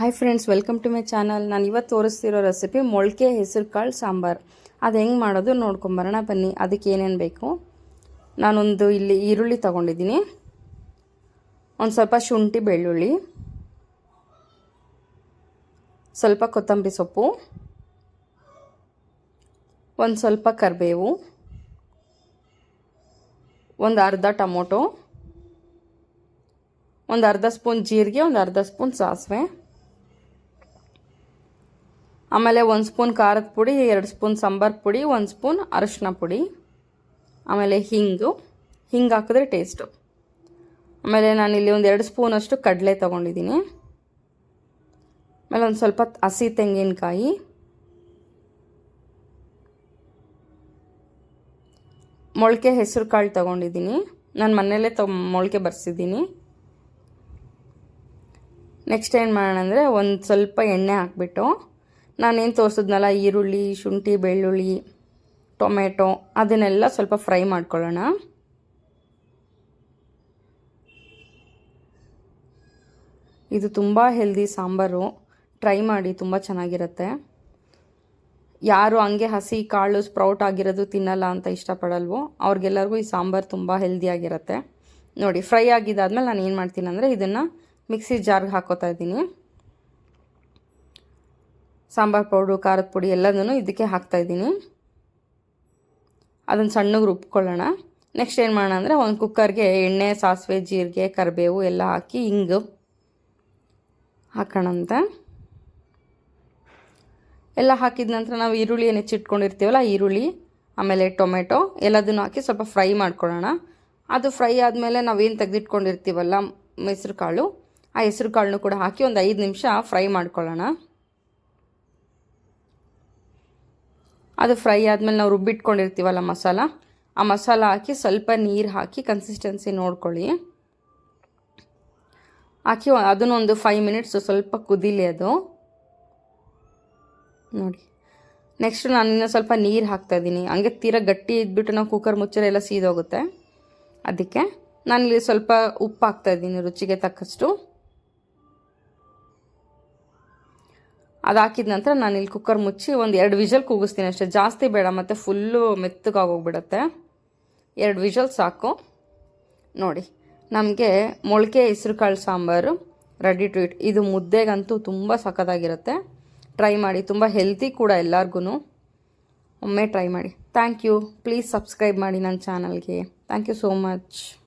Hi friends welcome to my channel ನಾನು ಇವತ್ತು ತೋರಿಸ್ತಿರೋ recipe ಮೊಳಕೆ ಹೆಸರು ಕಾಳು ಸಾಂಬಾರು. ಅದು ಹೆಂಗೆ ಮಾಡೋದು ನೋಡ್ಕೊಂಬರೋಣ ಬನ್ನಿ. ಅದಕ್ಕೆ ಏನೇನು ಬೇಕು? ನಾನೊಂದು ಇಲ್ಲಿ ಈರುಳ್ಳಿ ತೊಗೊಂಡಿದ್ದೀನಿ. ಒಂದು ಸ್ವಲ್ಪ ಶುಂಠಿ, ಬೆಳ್ಳುಳ್ಳಿ. ಸ್ವಲ್ಪ ಕೊತ್ತಂಬರಿ ಸೊಪ್ಪು. ಒಂದು ಸ್ವಲ್ಪ ಕರಿಬೇವು. ಒಂದು ಅರ್ಧ ಟೊಮೊಟೊ. ಒಂದು ಅರ್ಧ ಸ್ಪೂನ್ ಜೀರಿಗೆ, ಒಂದು ಅರ್ಧ ಸ್ಪೂನ್ ಸಾಸಿವೆ. ಆಮೇಲೆ ಒಂದು ಸ್ಪೂನ್ ಖಾರದ ಪುಡಿ, ಎರಡು ಸ್ಪೂನ್ ಸಾಂಬಾರು ಪುಡಿ, ಒಂದು ಸ್ಪೂನ್ ಅರಶಿನ ಪುಡಿ, ಆಮೇಲೆ ಹಿಂಗು. ಹಿಂಗೆ ಹಾಕಿದ್ರೆ ಟೇಸ್ಟು ಆಮೇಲೆ ನಾನಿಲ್ಲಿ ಒಂದು ಎರಡು ಸ್ಪೂನಷ್ಟು ಕಡಲೆ ತೊಗೊಂಡಿದ್ದೀನಿ. ಆಮೇಲೆ ಒಂದು ಸ್ವಲ್ಪ ಹಸಿ ತೆಂಗಿನಕಾಯಿ. ಮೊಳಕೆ ಹೆಸರು ಕಾಳು ತೊಗೊಂಡಿದ್ದೀನಿ. ನಾನು ಮನೆಯಲ್ಲೇ ತೊ, ಮೊಳಕೆ ಬರ್ಸಿದ್ದೀನಿ. ನೆಕ್ಸ್ಟ್ ಏನು ಮಾಡೋಣ ಅಂದರೆ ಒಂದು ಸ್ವಲ್ಪ ಎಣ್ಣೆ ಹಾಕ್ಬಿಟ್ಟು ನಾನೇನು ತೋರಿಸಿದ್ನಲ್ಲ, ಈರುಳ್ಳಿ, ಶುಂಠಿ, ಬೆಳ್ಳುಳ್ಳಿ ಟೊಮೆಟೊ ಅದನ್ನೆಲ್ಲ ಸ್ವಲ್ಪ ಫ್ರೈ ಮಾಡ್ಕೊಳ್ಳೋಣ. ಇದು ತುಂಬ ಹೆಲ್ದಿ ಸಾಂಬಾರು. ಟ್ರೈ ಮಾಡಿ, ತುಂಬ ಚೆನ್ನಾಗಿರುತ್ತೆ. ಯಾರು ಹಂಗೆ ಹಸಿ ಕಾಳು ಸ್ಪ್ರೌಟ್ ಆಗಿರೋದು ತಿನ್ನಲ್ಲ ಅಂತ ಇಷ್ಟಪಡಲ್ವೋ, ಅವ್ರಿಗೆಲ್ಲರಿಗೂ ಈ ಸಾಂಬಾರು ತುಂಬ ಹೆಲ್ದಿಯಾಗಿರುತ್ತೆ ನೋಡಿ, ಫ್ರೈ ಆಗಿದ್ದಾದ್ಮೇಲೆ ನಾನು ಏನು ಮಾಡ್ತೀನಿ ಅಂದರೆ ಇದನ್ನು ಮಿಕ್ಸಿ ಜಾರ್ಗೆ ಹಾಕೋತಾ ಇದ್ದೀನಿ. ಸಾಂಬಾರು ಪೌಡ್ರು, ಖಾರದ ಪುಡಿ ಎಲ್ಲದನ್ನು ಇದಕ್ಕೆ ಹಾಕ್ತಾಯಿದ್ದೀನಿ ಅದನ್ನು ಸಣ್ಣಗೆ ರುಬ್ಕೊಳ್ಳೋಣ. ನೆಕ್ಸ್ಟ್ ಏನು ಮಾಡೋಣ ಅಂದರೆ ಒಂದು ಕುಕ್ಕರ್ಗೆ ಎಣ್ಣೆ, ಸಾಸಿವೆ, ಜೀರಿಗೆ, ಕರಿಬೇವು ಎಲ್ಲ ಹಾಕಿ ಹಿಂಗು ಅಂತ ಎಲ್ಲ ಹಾಕಿದ ನಂತರ ನಾವು ಈರುಳ್ಳಿ ಏನು ಹೆಚ್ಚಿಟ್ಕೊಂಡಿರ್ತೀವಲ್ಲ, ಈರುಳ್ಳಿ, ಆಮೇಲೆ ಟೊಮೆಟೊ ಎಲ್ಲದನ್ನು ಹಾಕಿ ಸ್ವಲ್ಪ ಫ್ರೈ ಮಾಡ್ಕೊಳ್ಳೋಣ. ಅದು ಫ್ರೈ ಆದಮೇಲೆ ನಾವೇನು ತೆಗೆದಿಟ್ಕೊಂಡಿರ್ತೀವಲ್ಲ ಹೆಸ್ರು ಕಾಳು ಆ ಹೆಸ್ರು ಕಾಳನ್ನು ಕೂಡ ಹಾಕಿ ಒಂದು ಐದು ನಿಮಿಷ ಫ್ರೈ ಮಾಡ್ಕೊಳ್ಳೋಣ. ಅದು ಫ್ರೈ ಆದಮೇಲೆ ನಾವು ರುಬ್ಬಿಟ್ಕೊಂಡಿರ್ತೀವಲ್ಲ ಮಸಾಲ, ಆ ಮಸಾಲ ಹಾಕಿ ಸ್ವಲ್ಪ ನೀರು ಹಾಕಿ ಕನ್ಸಿಸ್ಟೆನ್ಸಿ ನೋಡ್ಕೊಳ್ಳಿ. ಹಾಕಿ ಅದನ್ನೊಂದು ಫೈವ್ ಮಿನಿಟ್ಸು ಸ್ವಲ್ಪ ಕುದೀಲಿ ಅದು. ನೋಡಿ ನೆಕ್ಸ್ಟ್ ನಾನು ಇನ್ನೂ ಸ್ವಲ್ಪ ನೀರು ಹಾಕ್ತಾಯಿದ್ದೀನಿ ಹಂಗೆ ತೀರ ಗಟ್ಟಿ ಇದ್ಬಿಟ್ಟು ನಾವು ಕುಕ್ಕರ್ ಮುಚ್ಚರೆ ಎಲ್ಲ ಸೀದೋಗುತ್ತೆ. ಅದಕ್ಕೆ ನಾನಿಲ್ಲಿ ಸ್ವಲ್ಪ ಉಪ್ಪು ಹಾಕ್ತಾಯಿದ್ದೀನಿ ರುಚಿಗೆ ತಕ್ಕಷ್ಟು. ಅದು ಹಾಕಿದ ನಂತರ ನಾನು ಇಲ್ಲಿ ಕುಕ್ಕರ್ ಮುಚ್ಚಿ ಒಂದು ಎರಡು ವಿಷಲ್ ಕೂಗಿಸ್ತೀನಿ ಅಷ್ಟೇ. ಜಾಸ್ತಿ ಬೇಡ, ಮತ್ತು ಫುಲ್ಲು ಮೆತ್ತಗಾಗೋಗ್ಬಿಡುತ್ತೆ ಎರಡು ವಿಷಲ್ ಸಾಕು. ನೋಡಿ, ನಮಗೆ ಮೊಳಕೆ ಹೆಸ್ರು ಕಾಳು ಸಾಂಬಾರು ರೆಡಿ ಟು ಇಟ್ ಇದು ಮುದ್ದೆಗಂತೂ ತುಂಬ ಸಖತ್ತಾಗಿರುತ್ತೆ. ಟ್ರೈ ಮಾಡಿ, ತುಂಬ ಹೆಲ್ತಿ ಕೂಡ ಎಲ್ಲರಿಗೂ ಒಮ್ಮೆ ಟ್ರೈ ಮಾಡಿ. ಥ್ಯಾಂಕ್ ಯು ಪ್ಲೀಸ್ ಸಬ್ಸ್ಕ್ರೈಬ್ ಮಾಡಿ ನನ್ನ ಚಾನಲ್ಗೆ ಥ್ಯಾಂಕ್ ಯು ಸೋ ಮಚ್